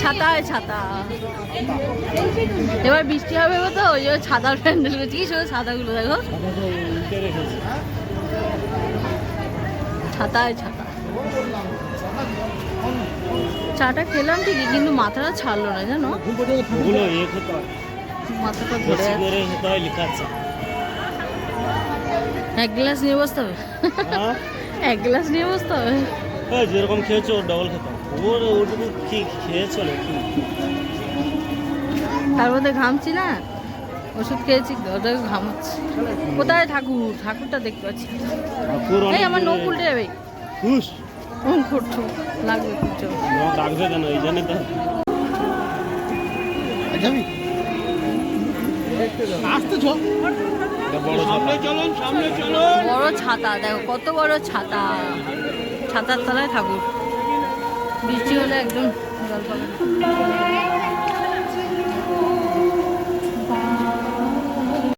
ছাতায় ছাতা এবার বৃষ্টি হবে তো ওই জন্য ছাতার প্যান্ডেল করছি কি শুধু ছাতাগুলো দেখো। ছাতায় ছাতা। চাটা খেলাম ঠিকই কিন্তু মাথাটা ছাড়লো না জানো? মাথাটা ধরে এক গ্লাস নিয়ে বসতে হবে। হ্যাঁ? এক গ্লাস নিয়ে বসতে হবে। যেরকম খেয়েছো ডবল খেতে ওর ওটুকু কি খেয়েছো নাকি তার মধ্যে ঘামছি না? ওষুধ খেয়েছি ওটা ঘামাচ্ছি। কোথায় ঠাকুর? ঠাকুরটা দেখতে পাচ্ছি এই আমার নখ। উল্টে যাবে। হুস ওম লাগবে নখ ডাকবে কেন? এই জন্যই তো। সামনে চলুন। বড় ছাতা দেখো কত বড় ছাতা। ছাতার তলায় ঠাকুর। বৃষ্টি হলে একদম জল পাবে।